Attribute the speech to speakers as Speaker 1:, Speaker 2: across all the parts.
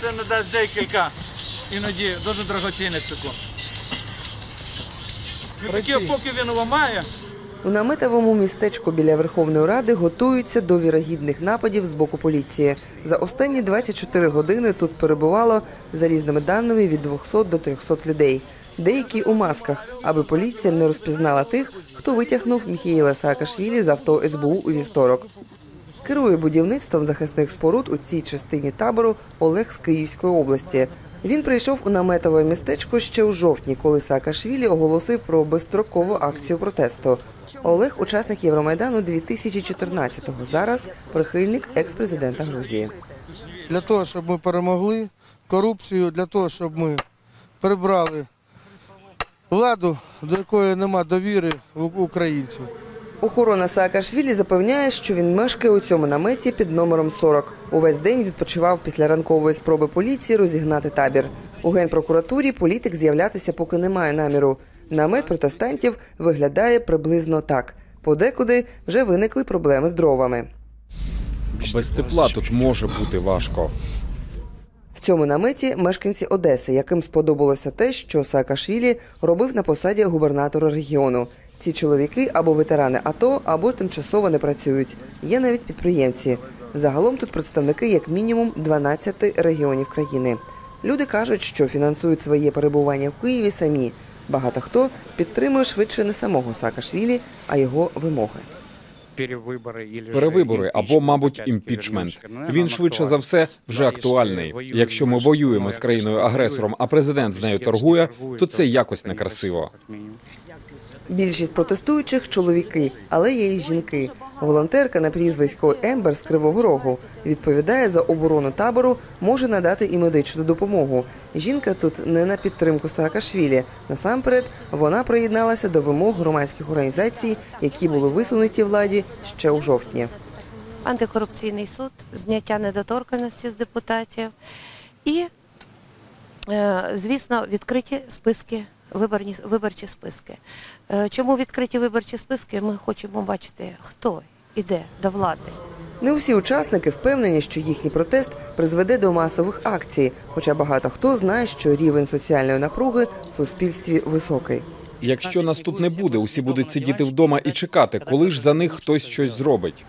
Speaker 1: це не дасть декілька іноді дуже дорогоцінних секунд. Такі, поки він ламає,
Speaker 2: У наметовому містечку біля Верховної Ради готуються до вірогідних нападів з боку поліції. За останні 24 години тут перебувало, за різними даними, від 200 до 300 людей. Деякі у масках, аби поліція не розпізнала тих, хто витягнув Міхаїла Саакашвілі з авто СБУ у вівторок. Керує будівництвом захисних споруд у цій частині табору Олег з Київської області. Він прийшов у наметове містечко ще у жовтні, коли Саакашвілі оголосив про безстрокову акцію протесту. Олег учасник Євромайдану 2014-го. Зараз прихильник екс-президента Грузії.
Speaker 3: для того, щоб ми перемогли корупцію, для того, щоб ми прибрали владу, до якої нема довіри у українців.
Speaker 2: Охорона Саакашвілі запевняє, що він мешкає у цьому наметі під номером 40. Увесь день відпочивав після ранкової спроби поліції розігнати табір. У генпрокуратурі політик з'являтися поки немає наміру. Намет протестантів виглядає приблизно так. Подекуди вже виникли проблеми з дровами.
Speaker 4: Без тепла тут може бути важко.
Speaker 2: В цьому наметі мешканці Одеси, яким сподобалося те, що Саакашвілі робив на посаді губернатора регіону. Ці чоловіки або ветерани АТО, або тимчасово не працюють. Є навіть підприємці. Загалом тут представники як мінімум 12 регіонів країни. Люди кажуть, що фінансують своє перебування в Києві самі. Багато хто підтримує швидше не самого Саакашвілі, а його вимоги.
Speaker 4: Перевибори або, мабуть, імпічмент. Він швидше за все вже актуальний. Якщо ми воюємо з країною агресором, а президент з нею торгує, то це якось некрасиво.
Speaker 2: Більшість протестуючих чоловіки, але є й жінки. Волонтерка на прізвисько Ембер з Кривого Рогу відповідає за оборону табору, може надати і медичну допомогу. Жінка тут не на підтримку Саакашвілі. Насамперед, вона приєдналася до вимог громадських організацій, які були висунуті владі ще у жовтні.
Speaker 5: антикорупційний суд, зняття недоторканості з депутатів і, е, звісно, відкриті списки, виборні, виборчі списки. Е, Чому відкриті виборчі списки? Ми хочемо бачити, хто іде до влади.
Speaker 2: Не усі учасники впевнені, що їхній протест призведе до масових акцій, хоча багато хто знає, що рівень соціальної напруги в суспільстві високий.
Speaker 4: Якщо нас тут не буде, усі будуть сидіти вдома і чекати, коли ж за них хтось щось зробить.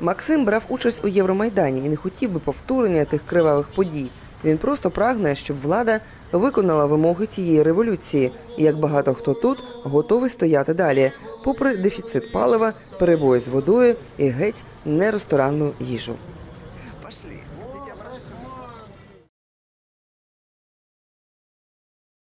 Speaker 2: Максим брав участь у Євромайдані і не хотів би повторення тих кривавих подій. Він просто прагне, щоб влада виконала вимоги тієї революції, і як багато хто тут готовий стояти далі, попри дефіцит палива, перебої з водою і геть не ресторанну їжу.